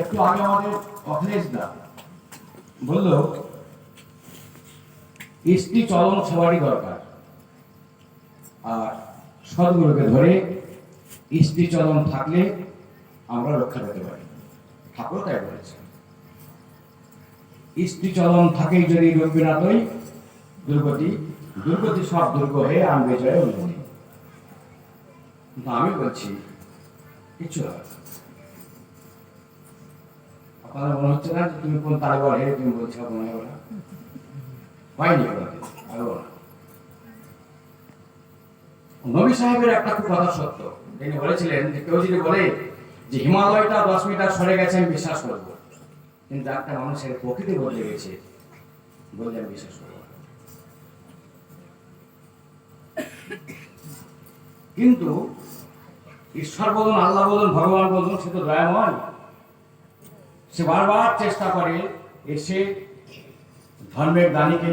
একটু আগে আমাদের অখিলেশ দা বলল স্ত্রী চলন সবারই দরকার। আর সদগুলোকে ধরে স্ত্রী চলন থাকলে আমরা রক্ষা পেতে পারি। ঠাকুর তাই বলেছেন। স্ত্রী চলন থাকেই যদি রবিনাথই দুর্গতি দুর্গতি সব দুর্গ হয়ে আনবে জয় কিন্তু আমি বলছি, কিছু হবে আপনার মনে হচ্ছে না তুমি কোন তুমি বলছো, মনে হয়নি নবী সাহেবের একটা খুব কথা সত্য। তিনি বলেছিলেন যে কেউ যদি বলে যে হিমালয়টা দশ মিটার সরে গেছে, আমি বিশ্বাস করব। কিন্তু একটা মানুষের প্রকৃতি বদলে গেছে বললে আমি বিশ্বাস করব কিন্তু ঈশ্বর বলুন, আল্লাহ বলুন, ভগবান বলুন, সে তো দয়াময়। সে বারবার চেষ্টা করে এসে ধর্মের দানিকে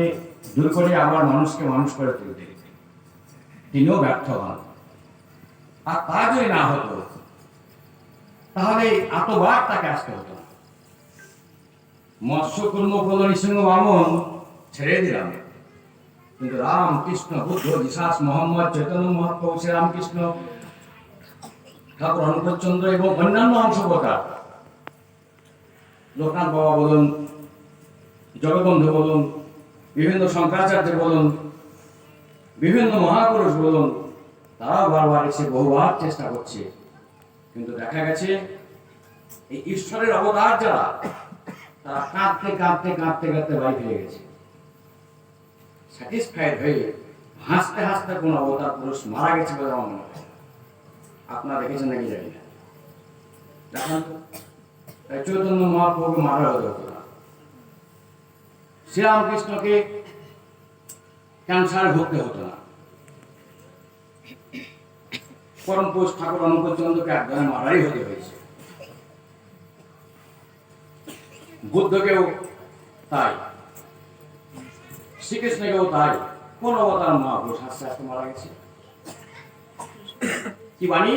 দূর করে আবার মানুষকে মানুষ করে তুলতে। তিনিও ব্যর্থ হন। আর তা যদি না হতো, তাহলে এতবার তাকে আসতে হতো মৎস্য কুর্ম নৃসিংহ বামন ছেড়ে দিলাম। কিন্তু রাম কৃষ্ণ বুদ্ধ বিশ্বাস মোহাম্মদ, চৈতন্য, মহাপ্রভু শ্রী রামকৃষ্ণ ঠাকুর অনুকূলচন্দ্র এবং অন্যান্য অংশপ্রকার লোকনাথ বাবা বলুন, জগবন্ধু বলুন, বিভিন্ন শঙ্করাচার্য বলুন, বিভিন্ন মহাপুরুষ বলুন, তারাও বারবার এসে বহুবার চেষ্টা করছে। কিন্তু দেখা গেছে, এই ঈশ্বরের অবতার যারা, তারা কাঁদতে কাঁদতে কাঁদতে কাঁদতে বাড়ি ফিরে গেছে। স্যাটিসফাইড হয়ে হাসতে হাসতে কোন অবতার পুরুষ মারা গেছে বলে আমার মনে হয়। আপনারা দেখেছেন নাকি জানি না। চৈতন্য মহাপ্রভু মারা না শ্রীরামকৃষ্ণকে ক্যান্সার ভুগতে হতো না। পরম পুরুষ ঠাকুর অনুকূল চন্দ্রকে একজনে মারাই হতে হয়েছে। বুদ্ধকেও তাই, শ্রীকৃষ্ণকেও তাই, কোন অবতার মহাপুরুষ আস্তে আস্তে মারা গেছে? কি বাণী?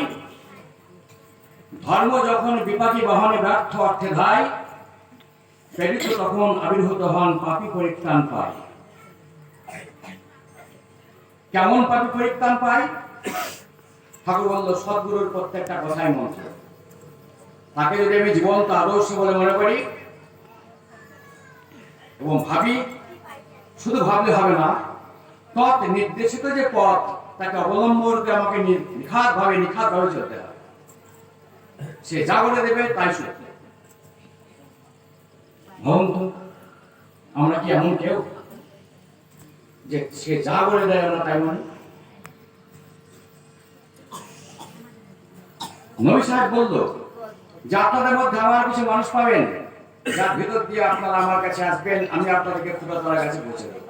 ধর্ম যখন বিপাকী বহনে ব্যর্থ অর্থে ধায় প্রেরিত তখন আবির্ভূত হন পাপি পরিত্রাণ পায়। কেমন পাপি পরিত্রাণ পায়? ঠাকুর বলল, সদ্গুরুর প্রত্যেকটা কথাই মন্ত্র। তাকে যদি আমি জীবন্ত আদর্শ বলে মনে করি এবং ভাবি, শুধু ভাবলে হবে না, তৎ নির্দেশিত যে পথ, তাকে অবলম্বন করে আমাকে নিখাত ভাবে নিখাত ভাবে চলতে হবে। সে যা বলে দেবে তাই ভাবুন আমরা কি এমন কেউ যে সে যা বলে দেয় আমরা তাই মানে? নবী সাহেব বলল, যে আপনাদের মধ্যে আমার কিছু মানুষ পাবেন, যার ভিতর দিয়ে আপনারা আমার কাছে আসবেন, আমি আপনাদেরকে ফুটতলার কাছে পৌঁছে দেবো।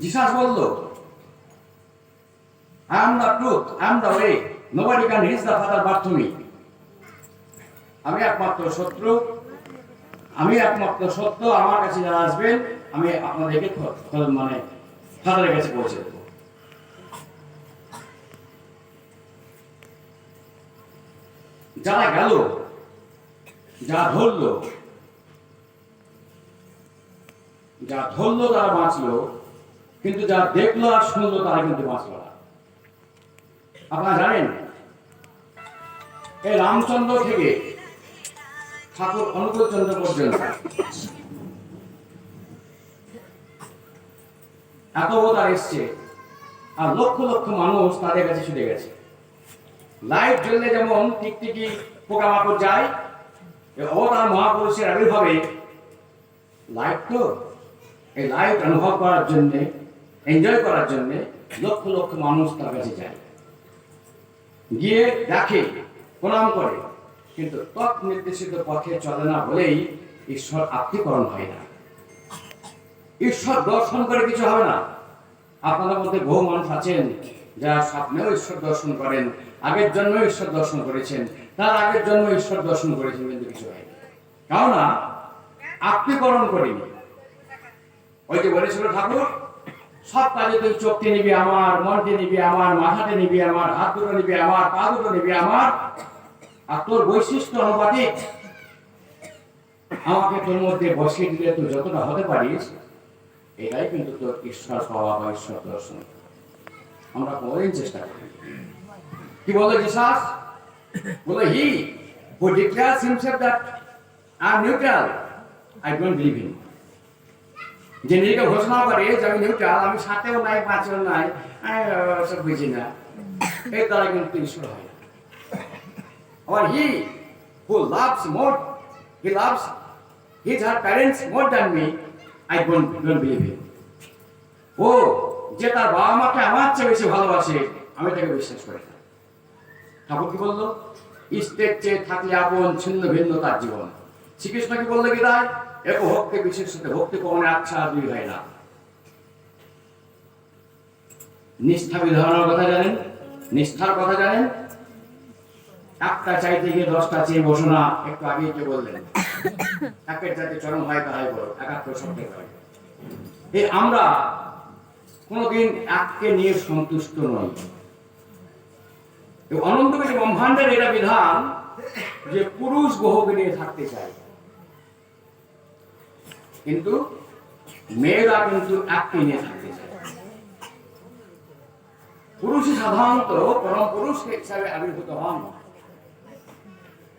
জিসাস বলল I am the truth, I am the way. Nobody can reach the Father but to me. আমি একমাত্র শত্রু আমি একমাত্র সত্য আমার কাছে যারা আসবেন আমি আপনাদেরকে মানে ফাদারের কাছে পৌঁছে দেবো যারা গেল যা ধরলো যা ধরলো তারা বাঁচলো কিন্তু যা দেখল আর শুনলো তারা কিন্তু বাঁচলো না আপনারা জানেন? এই রামচন্দ্র থেকে ঠাকুর অনুকূল চন্দ্র পর্যন্ত। এত অবতার এসছে, আর লক্ষ লক্ষ মানুষ তাদের কাছে ছুটে গেছে। লাইট জ্বললে যেমন টিকটিকি পোকামাকড় যায় অবতার মহাপুরুষের আবির্ভাবে লাইট তো, এই লাইট অনুভব করার জন্যে এনজয় করার জন্যে লক্ষ লক্ষ মানুষ তার কাছে যায়। গিয়ে দেখে, প্রণাম করে। কিন্তু তৎ নির্দেশিত পথে চলে না বলেই ঈশ্বর আত্মীকরণ হয় না। ঈশ্বর দর্শন করে কিছু হবে না। আপনাদের মধ্যে বহু মানুষ আছেন যারা স্বপ্নেও ঈশ্বর দর্শন করেন, আগের জন্ম ঈশ্বর দর্শন করেছেন, তার আগের জন্ম ঈশ্বর দর্শন করেছেন, কিন্তু কিছু হয়নি কেননা, আত্মীকরণ করিনি। ওই যে বলেছিল ঠাকুর সব কাজে তুই চোখকে নিবি আমার মনকে নিবি আমার মাথাতে নিবি আমার হাত দুটো নিবি আমার পা দুটো নিবি আমার। আর তোর বৈশিষ্ট্য অনুপাতিক আমাকে তোর মধ্যে বসিয়ে দিলে তুই যতটা হতে পারিস এটাই কিন্তু তোর ঈশ্বর পাওয়া বা ঈশ্বর দর্শন। আমরা কোনোদিন চেষ্টা করি কি বলে জিসাস? বলে হি who declares himself that I am neutral, I don't believe him. যে নিজেকে ঘোষণা করে যে আমি নিউট্রাল আমি সাথেও নাই, পাঁচেও নাই সব বুঝি না। এর দ্বারা কিন্তু ঈশ্বর হয়। He who loves more he loves his her parents more than me I don't don't believe ও, যে তার বাবা মাকে আমার চেয়ে বেশি ভালোবাসে, আমি তাকে বিশ্বাস করি না। ঠাকুর কি বলল? ইষ্টের চেয়ে থাকলে আপন, ছিন্ন ভিন্ন তার জীবন। শ্রীকৃষ্ণ কি বলল বিদায়? কমনে আচ্ছা দুই হয় না। নিষ্ঠা বিধানের কথা জানেন? নিষ্ঠার কথা জানেন? একটা চাইতে গিয়ে দশটা চেয়ে বসো না, একটু আগে কে বললেন। একের যাতে চরম হয়, তাহাই বলো হয়। এই আমরা কোনোদিন এককে নিয়ে সন্তুষ্ট নই। এই অনন্তকারী ব্রহ্মাণ্ডের এটা বিধান যে পুরুষ গ্রহকে নিয়ে থাকতে চায়। কিন্তু মেয়েরা কিন্তু এককে নিয়ে থাকতে চায়। পুরুষই সাধারণত পরম পুরুষ হিসাবে আবির্ভূত হন।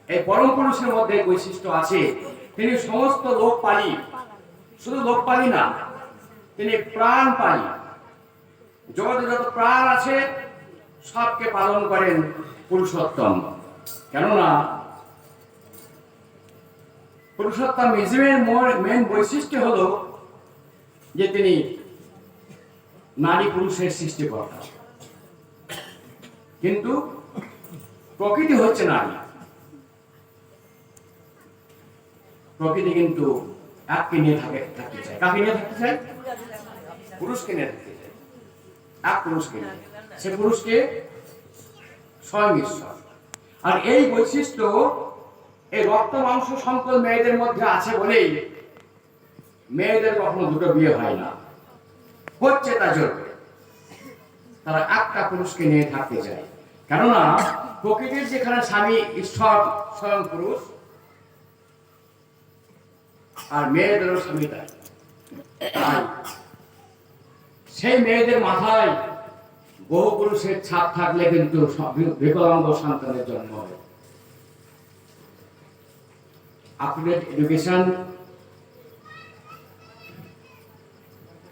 এই পরম পুরুষের মধ্যে বৈশিষ্ট্য আছে। তিনি সমস্ত লোক পালি। শুধু লোক পালি না, তিনি প্রাণ পালি। জগতে যত প্রাণ আছে, সবকে পালন করেন পুরুষোত্তম। কেননা পুরুষোত্তম ইজমের মেন বৈশিষ্ট্য হলো যে তিনি নারী পুরুষের সৃষ্টিকর্তা। কিন্তু প্রকৃতি হচ্ছে নারী। প্রকৃতি কিন্তু এককে নিয়ে থাকে, থাকতে চায়। কাকে নিয়ে থাকতে চায়? পুরুষকে নিয়ে থাকতে চায়। এক পুরুষকে নিয়ে। সে পুরুষকে স্বয়ং ঈশ্বর। আর এই বৈশিষ্ট্য এই রক্ত, মাংস সংকল মেয়েদের মধ্যে আছে বলেই মেয়েদের কখনো দুটো বিয়ে হয় না। হচ্ছে তা জন্য। তারা একটা পুরুষকে নিয়ে থাকতে চায়। কেননা, প্রকৃতির যেখানে স্বামী ঈশ্বর স্বয়ং পুরুষ, আর মেয়েদেরও স্বামী তাই। সেই মেয়েদের মাথায় বহু পুরুষের ছাপ থাকলে কিন্তু বিকলাঙ্গ সন্তানের জন্ম হয়। আপডেট এডুকেশন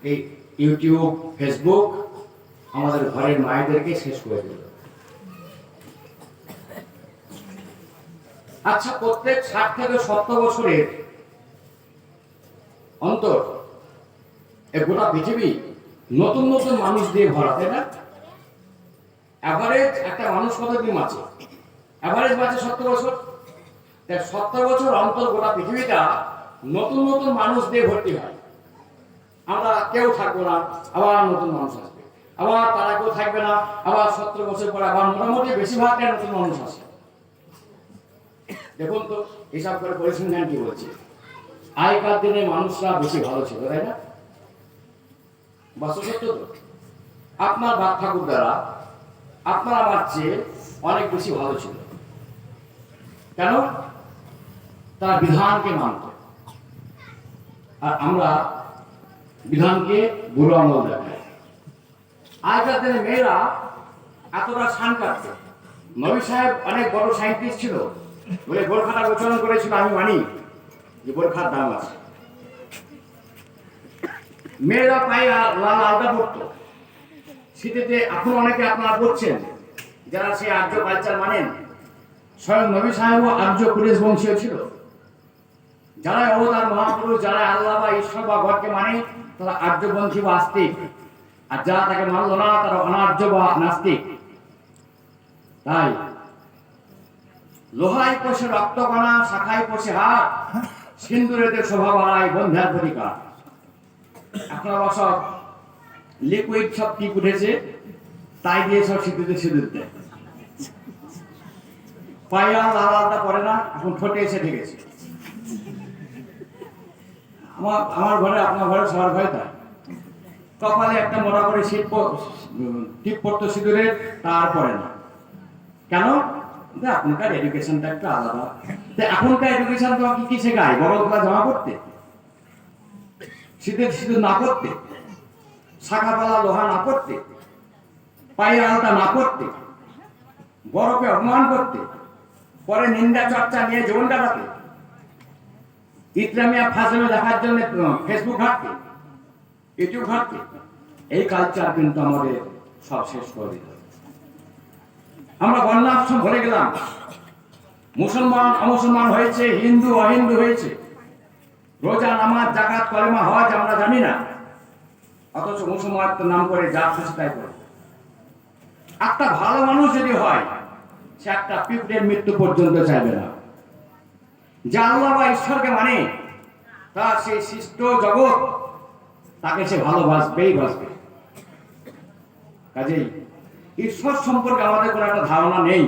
এই ইউটিউব ফেসবুক আমাদের ঘরের মায়েদেরকে শেষ করে দিল। আচ্ছা প্রত্যেক ষাট থেকে সত্তর বছরের অন্তর গোটা পৃথিবী নতুন নতুন মানুষ দিয়ে ভরা, তাই না? অ্যাভারেজ একটা মানুষ কতদিন বাঁচে? অ্যাভারেজ বাঁচে সত্তর বছর? তাই সত্তর বছর অন্তর গোটা পৃথিবীটা নতুন নতুন মানুষ দিয়ে ভর্তি হয়। আমরা কেউ থাকব না, আবার নতুন মানুষ আসবে। আবার তারা কেউ থাকবে না, আবার সত্তর বছর পরে আবার মোটামুটি নতুন মানুষ আসে দেখুন তো, হিসাব করে পরিসংখ্যান কি বলছে? আগেকার দিনে মানুষরা বেশি ভালো ছিল, তাই না? বাস্তব তো। আপনার বাপ ঠাকুর দ্বারা আপনার আমার চেয়ে অনেক বেশি ভালো ছিল। কেন? তারা বিধানকে মানত। আর আমরা বিধানকে বুড়ো আঙুল দেখাই। আগেকার দিনে মেয়েরা এতটা শান কাটত নবী সাহেব অনেক বড় সাইন্টিস্ট ছিল। বলে বোরখাটা উচ্চারণ করেছিল, আমি মানি যে বোরখার দাম আছে। মেয়েরা পায়ে লাল আলতা পড়তো শীতেতে এখন অনেকে আপনারা পড়ছেন যারা সেই আর্য কালচার মানেন, স্বয়ং নবী সাহেবও আর্য পুলিশ বংশীয় ছিল। যারা অবতার মহাপুরুষ, যারা আল্লাহ বা ঈশ্বর বা গডকে মানে তারা আর্যবংশী বা আস্তিক। আর যারা তাকে মানল না, তারা অনার্য বা নাস্তিক। তাই লোহাই পোষে রক্তকণা, শাখায় পোষে হাত সিন্দুরেতে শোভা বাড়ায় বন্ধার প্রতিকার। আপনার সব লিকুইড সব কি উঠেছে, তাই দিয়ে সব শীতেতে সিঁদুর দেয়। পায়ে আলাদা আলাদা পরে না, এখন ঠোঁটে এসে ঠেকেছে। আমার আমার ঘরে, আপনার ঘরে সবার ঘরে তাই কপালে একটা মোটা করে শীত টিপ পড়তো সিঁদুরের তার পরে না। কেন? এখনকার এডুকেশনটা একটু আলাদা। এখনকার এডুকেশন তোমাকে কি শেখায়? বড় গলা জমা করতে শীতের শীত না করতে শাখাপালা লোহা না করতে পায়ের আলতা না করতে বড়কে অপমান করতে? পরে নিন্দা, চর্চা নিয়ে জীবন কাটাতে ইসলামিয়া ফাজলে দেখার জন্য ফেসবুক ঘাটতে ইউটিউব ঘাটতে এই কালচার কিন্তু আমাদের সব শেষ করে দিল। আমরা বর্ণাশ্রম ভরে গেলাম। মুসলমান, অমুসলমান হয়েছে, হিন্দু, অহিন্দু হয়েছে। রোজা, নামাজ জাকাত কলেমা, হজ আমরা জানি না। অথচ মুসলমান তো নাম করে যা খুশি তাই করে। একটা ভালো মানুষ যদি হয়, সে একটা পিঁপড়ের মৃত্যু পর্যন্ত চাইবে না। যা আল্লাহ বা ঈশ্বরকে মানে তার সেই সৃষ্ট জগৎ তাকে সে ভালোবাসবেই বাসবে কাজেই ঈশ্বর সম্পর্কে আমাদের কোনো একটা ধারণা নেই।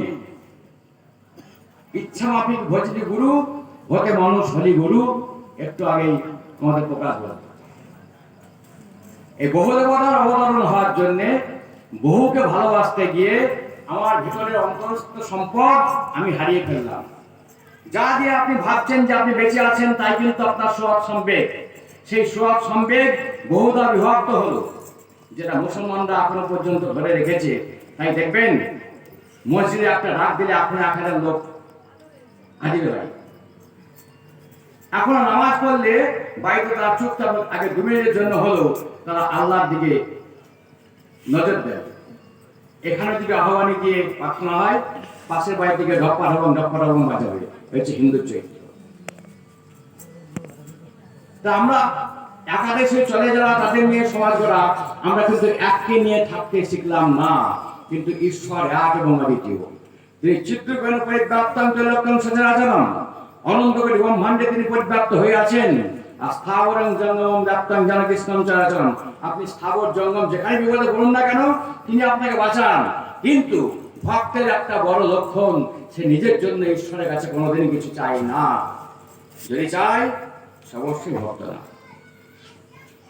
ইচ্ছা মাফিক ভজলি গুরু হতে মানুষ হলি গুরু, একটু আগেই আমাদের প্রকাশ হল। এই বহু দেবতার অবতরণ হওয়ার জন্য বহুকে ভালোবাসতে গিয়ে আমার ভিতরের অন্তরস্থ সম্পদ আমি হারিয়ে ফেললাম। যা দিয়ে আপনি ভাবছেন যে আপনি বেঁচে আছেন, তাই কিন্তু আপনার সোয়াব সম্বেগ। সেই সোয়াব সম্বেগ বহুদা বিভক্ত হলো, যেটা মুসলমানরা এখনও পর্যন্ত ধরে রেখেছে। তাই দেখবেন, মসজিদে একটা ডাক দিলে আপনি এক হাজার লোক হাজির হয় এখন নামাজ পড়লে বাড়িতে তারা চুপচাপ আগে দু জন্য হলো, তারা আল্লাহর দিকে নজর দেয় এখানে যদি আহ্বানে গিয়ে প্রার্থনা হয়, পাশের বাড়ির দিকে ঢপ্পা ঢপম ঢপ্পা ঢপম বাজাবে হচ্ছে হিন্দু চরিত্র। তা আমরা একাদেশে চলে যাওয়া তাদের নিয়ে সমাজ করা আমরা কিন্তু এককে নিয়ে থাকতে শিখলাম না, কিন্তু ঈশ্বর এক এবং অদ্বিতীয়। তিনি চিত্রকরণ পরিব্যাপ্তান্ত লক্ষণ সচরাচরণ অনন্ত করে ব্রহ্মাণ্ডে তিনি পরিব্যাপ্ত হয়ে আছেন। স্থাবর জঙ্গম ব্যাপ্তাং জনকৃষ্ণম চরাচরণ আপনি স্থাবর জঙ্গম যেখানে বিপদে বলুন না কেন, তিনি আপনাকে বাঁচান। কিন্তু ভক্তের একটা বড় লক্ষণ, সে নিজের জন্য ঈশ্বরের কাছে কোনোদিন কিছু চায় না। যদি চায় অবশ্যই ভক্ত না।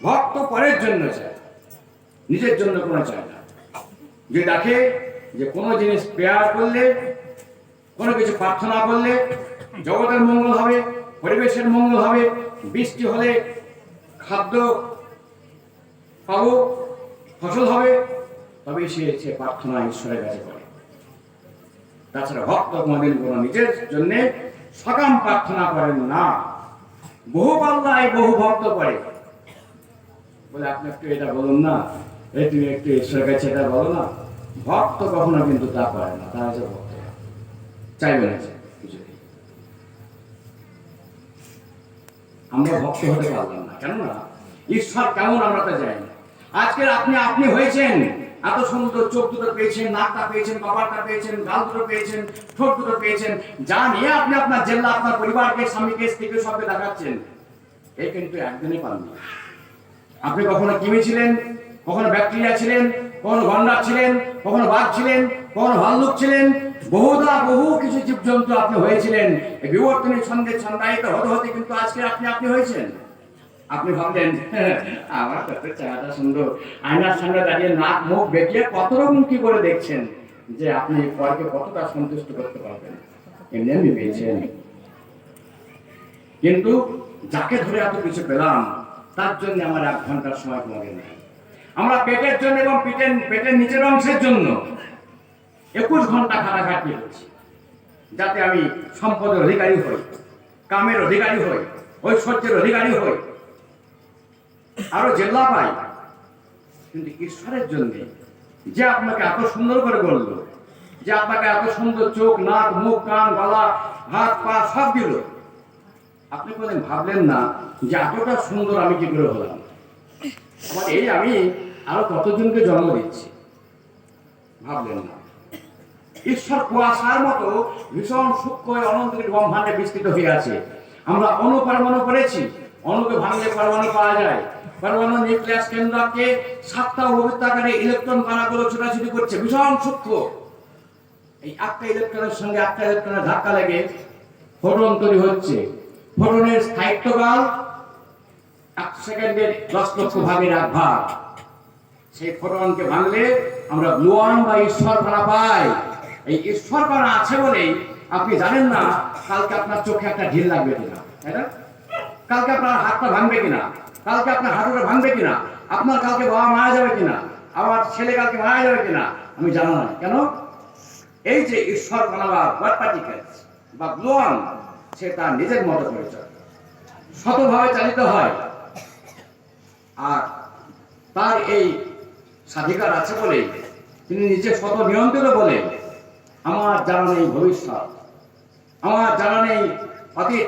ভক্ত পরের জন্য চায়, নিজের জন্য কোনো চায় না। যে দেখে যে কোনো জিনিস প্রেয়ার করলে, কোনো কিছু প্রার্থনা করলে, জগতের মঙ্গল হবে, পরিবেশের মঙ্গল হবে, বৃষ্টি হলে খাদ্য পাবো, ফসল হবে তবে সে সে প্রার্থনা ঈশ্বরের কাছে করে। তাছাড়া ভক্ত কোনোদিন কোনো নিজের জন্য সকাম প্রার্থনা করেন না। বহু পাল্লায় বহু ভক্ত করে। বলে, আপনি একটু এটা বলুন না। এই তুমি একটু ঈশ্বরের কাছে এটা বলো না। ভক্ত কখনো কিন্তু তা করে না, তা হচ্ছে ভক্ত। চাইবে না আমরা ভক্ত হতে পারলাম না, কেননা ঈশ্বর কেমন আমরা তা না আজকের আপনি আপনি হয়েছেন। এত সুন্দর চোখ দুটো পেয়েছেন, নাকটা পেয়েছেন, কপালটা পেয়েছেন, গাল দুটো পেয়েছেন, ঠোঁট দুটো পেয়েছেন। যা নিয়ে আপনি আপনার জেলা আপনার পরিবারকে, স্বামীকে, স্ত্রীকে সবকে দেখাচ্ছেন এই কিন্তু একদিনই পাননি আপনি কখনো কিমি ছিলেন? কখনো ব্যাকটেরিয়া ছিলেন? কখনো গন্ডার ছিলেন? কখনো বাঘ ছিলেন? কখনো ভাল্লুক ছিলেন? বহুদা বহু কিছু জীবজন্তু আপনি হয়েছিলেন। এই বিবর্তনী ছন্দে ছন্দায়িত হতে হতে কিন্তু আজকে আপনি আপনি হয়েছেন। আপনি ভাবলেন "হ্যাঁ, আমার কত চেহারাটা সুন্দর। আয়নার সামনে দাঁড়িয়ে নাক মুখ বেঁকিয়ে কত রকম কি করে দেখছেন যে আপনি পরকে কতটা সন্তুষ্ট করতে পারবেন? এমনি এমনি পেয়েছেন। কিন্তু যাকে ধরে এত কিছু পেলাম তার জন্য আমার এক ঘণ্টার সময় তোমাকে নেই। আমরা পেটের জন্য এবং পেটের পেটের নিচের অংশের জন্য একুশ ঘণ্টা খাটাখাটি হচ্ছে যাতে আমি সম্পদের অধিকারী হই কামের অধিকারী হই ঐশ্বর্যের অধিকারী হই আরও জেল্লা পাই। কিন্তু ঈশ্বরের জন্য যে আপনাকে এত সুন্দর করে বলল, যে আপনাকে এত সুন্দর চোখ, নাক, মুখ, কান, গলা, হাত, পা সব দিল, আপনি কোনদিন ভাবলেন না যে এতটা সুন্দর আমি কি করে হলাম? আমার এই আমি আরও কতজনকে জন্ম দিচ্ছি? ভাবলেন না। ঈশ্বর কুয়াশার মতো ভীষণ সূক্ষ্ম অনন্ত ব্রহ্মাণ্ডে বিস্তৃত হয়ে আছে। আমরা অণু পরমাণু করেছি অণুকে ভাঙলে পারমাণু পাওয়া যায়। পরমাণু নিউক্লিয়াস কেন্দ্রকে। সাতটা অবৃত্তাকারে ইলেকট্রন কণাগুলো ছোটাছুটি করছে। ভীষণ সূক্ষ্ম। এই একটা ইলেকট্রনের সঙ্গে একটা ইলেকট্রনের ধাক্কা লেগে ফোটন তৈরি হচ্ছে। ফোটনের স্থায়িত্বকাল এক সেকেন্ডের দশ লক্ষ ভাগের এক ভাগ। সেই ফোটনকে ভাঙলে আমরা গ্লুয়ন বা ঈশ্বর কণা পাই। এই ঈশ্বর করা আছে বলেই আপনি জানেন না, কালকে আপনার চোখে একটা ঢিল লাগবে কিনা, তাই না? কালকে আপনার হাতটা ভাঙবে কিনা? কালকে আপনার হাঁটুটা ভাঙবে কিনা? আপনার কালকে বাবা মারা যাবে কিনা? আমার ছেলে কালকে মারা যাবে কিনা? আমি জানা না। কেন? এই যে ঈশ্বর কণা বা গড বা গ্লোয়ান সে তার নিজের মতো করে শতভাবে চালিত হয়। আর তার এই স্বাধিকার আছে বলে, তিনি নিজে শত নিয়ন্ত্রিত বলে, আমার জানা নেই ভবিষ্যৎ। আমার জানা নেই অতীত।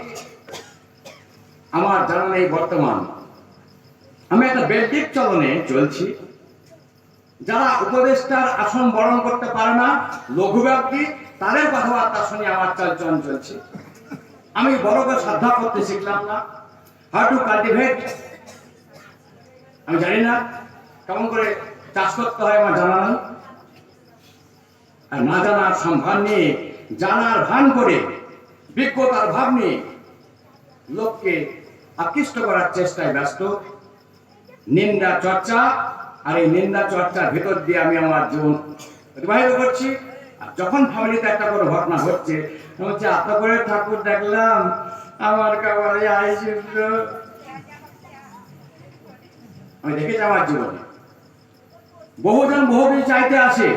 আমার জানা নেই বর্তমান। আমি একটা বেদিক চলনে চলছি। যারা উপদেষ্টার আসন বরণ করতে পারে না লঘু ব্যক্তি তাদের কথাবার্তা শুনে আমার চলচন চলছে। আমি বড় করে শ্রদ্ধা করতে শিখলাম না। হাউ টু কাল্টিভেট আমি জানি না কেমন করে চাষ করতে হয় আমার জানা নেই। আর না জানার সম্ভান নিয়ে, জানার ভান করে, বিজ্ঞতার ভাব নিয়ে লোককে আকৃষ্ট করার চেষ্টায় ব্যস্ত। নিন্দা চর্চা আর এই নিন্দা চর্চার ভেতর দিয়ে আমি আমার জীবন অতিবাহিত করছি। আর যখন ফ্যামিলিতে একটা কোনো ঘটনা আমি হচ্ছে এত করে ঠাকুর দেখলাম, আমার কাবারে আইসিল আমি দেখেছি আমার জীবনে। বহুজন বহু কিছু চাইতে আসে,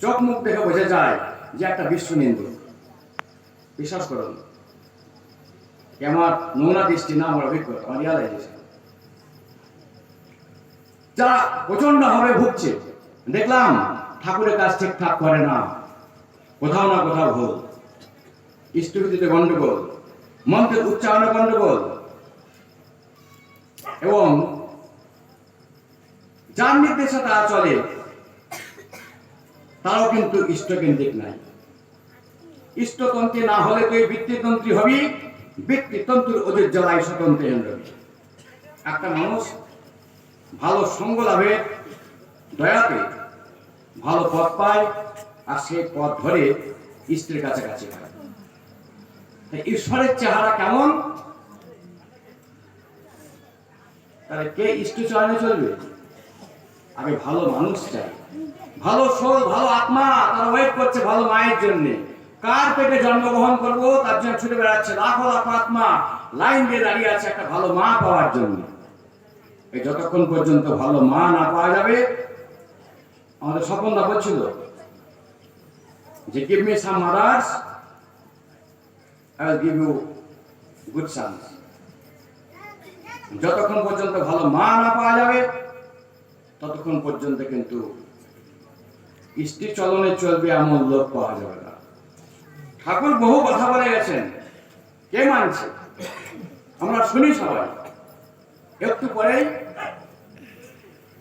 চোখ মুখ দেখে বোঝা যায় যে একটা বিশ্ব নিন্দু বিশ্বাস করুন আমার নোংরা দৃষ্টি না আমার অভিজ্ঞতা, আমার রিয়ালাইজেশন। যারা প্রচণ্ড ভাবে ভুগছে। দেখলাম ঠাকুরের কাজ ঠিকঠাক করে না। কোথাও না কোথাও ভুল। স্থিতিতে গন্ডগোল মন্ত্রের উচ্চারণে গন্ডগোল এবং যার নির্দেশে তারা চলে, তারাও কিন্তু ইষ্টকেন্দ্রিক নাই। ইষ্টতন্ত্রী না হলে তুই বৃত্তিতন্ত্রী হবি, বৃত্তিতন্ত্রের ওদের জ্বালায় স্বতন্ত্র একটা মানুষ ভালো সঙ্গ লাভের দয়াতে ভালো পথ পায় আর সে পথ ধরে স্ত্রীর কাছাকাছি হয়। ঈশ্বরের চেহারা কেমন? তাহলে কে ইষ্ট চয়নে চলবে? আগে ভালো মানুষ চাই। ভালো সোল ভালো আত্মা, তারা ওয়েট করছে ভালো মায়ের জন্য। কার পেটে জন্মগ্রহণ করব? তার জন্য ছুটে বেড়াচ্ছে লাখো লাখো আত্মা। লাইন দিয়ে দাঁড়িয়ে আছে একটা ভালো মা পাওয়ার জন্য। যতক্ষণ পর্যন্ত ভালো মা না পাওয়া যাবে, আমাদের স্বপন দা বলছিল যে give me some mothers I will give you good sons যতক্ষণ পর্যন্ত ভালো মা না পাওয়া যাবে, ততক্ষণ পর্যন্ত কিন্তু স্ত্রী চলনে চলবে এমন লোক পাওয়া যাবে না। ঠাকুর বহু কথা বলে গেছেন। কে মানছে? আমরা শুনি সবাই। একটু পরেই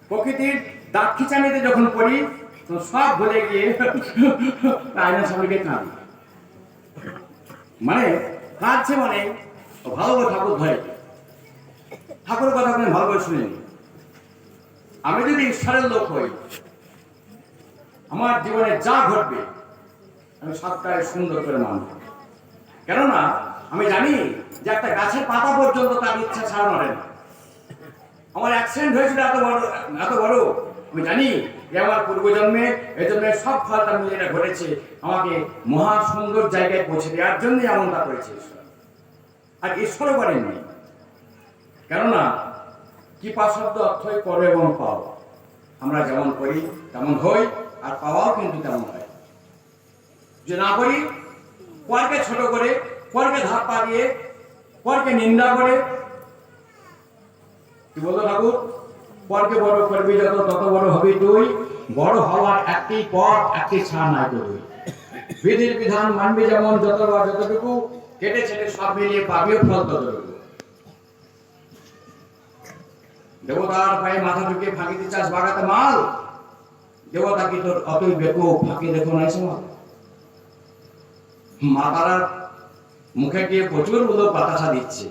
প্রকৃতির দাক্ষিচানিতে যখন পড়ি, তো সব ভুলে গিয়ে আয়না সামনে কাঁদি। মানে কাঁদছে মানে ভালো করে ঠাকুর ধরে। ঠাকুরের কথা আপনি ভালো করে শুনেন। আমি যদি ঈশ্বরের লোক হই, আমার জীবনে যা ঘটবে, আমি সবটাই সুন্দর করে মানব। কেননা, আমি জানি যে একটা গাছের পাতা পর্যন্ত তার ইচ্ছা ছাড়া নড়ে না। আমার অ্যাক্সিডেন্ট হয়েছিল, এত বড় এত বড়। আমি জানি যে আমার পূর্বজন্মে, এই জন্য সব ফলটা মিলে এটা ঘটেছে। আমাকে মহা সুন্দর জায়গায় পৌঁছে দেওয়ার জন্য এমনটা করেছে ঈশ্বর। আর ঈশ্বরও করেননি। কেননা, কৃপা শব্দ অর্থই করো এবং পাও। আমরা যেমন করি, তেমন হই, আর পাওয়াও কিন্তু তেমন হয়। যে না করি, পরকে ছোট করে, পরকে ধাপ্পা দিয়ে, পরকে নিন্দা করে কি ঠাকুর? পরকে বড় করবি যত, তত বড় হবি তুই। বড় হওয়ার একটি পথ, একটি নাই তুই। বিধির বিধান মানবি যেমন যত বা যতটুকু, কেটে ছেটে সব মিলিয়ে পাবিও ফল ততটুকু। দেবতার পায়ে মাথা ঢুকে বাগাতে মাল। দেবতা কি তোর অতই বেকো ফাঁকি দেখো নাই সময় মা তারার মুখে গিয়ে প্রচুরগুলো বাতাসা দিচ্ছে।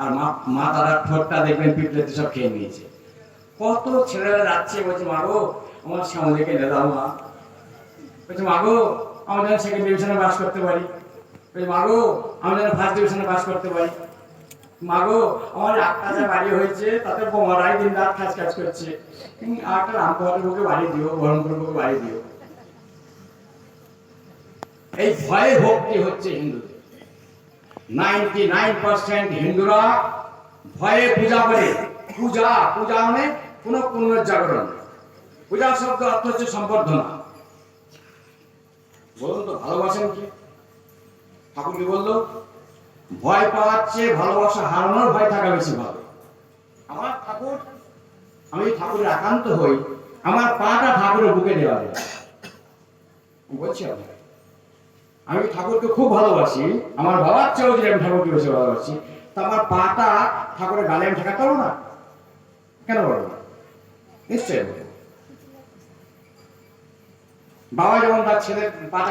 আর মা তারার ঠোঁটটা দেখবেন পিঁপড়েতে সব খেয়ে নিয়েছে। কত ছেলেরা যাচ্ছে বলছে, মা গো, আমার শ্যামলিকে এনে দাও মা? বলছে, মা গো, আমি যেন সেকেন্ড ডিভিশনে বাস করতে পারি। বলছে, মা গো, আমি যেন ফার্স্ট ডিভিশনে বাস করতে পারি। মা গো, আমার একটা যা বাড়ি হয়েছে, তাতে বোমারাই দিন রাত কাজ কাজ করছে। একটা রামপুরের বুকে বাড়ি দিও, বহরমপুরের বুকে বাড়ি দিও। এই ভয়ে ভক্তি হচ্ছে হিন্দুদের। নাইনটি নাইন পার্সেন্ট হিন্দুরা ভয়ে পূজা করে। পূজা পূজা মানে কোনো পুনর্জাগরণ। পূজা শব্দ অর্থ হচ্ছে সম্বর্ধনা। বলুন তো, ভালোবাসেন কি? ঠাকুর কি বলল, ভয় চেয়ে ভালোবাসা হারানোর ভয় থাকা বেশি ভালো। আমার ঠাকুর, আমি ঠাকুরের একান্ত হই। আমার পাটা ঠাকুরের বুকে দেওয়া যায়। বলছি আপনাকে আমি ঠাকুরকে খুব ভালোবাসি। আমার বাবার চেয়েও যদি আমি ঠাকুরকে বেশি ভালোবাসি, তা আমার পাটা ঠাকুরের গালে আমি ঠেকাতে পারব না? কেন পারব না? নিশ্চয়ই বাবা যেমন তার ছেলে পাটা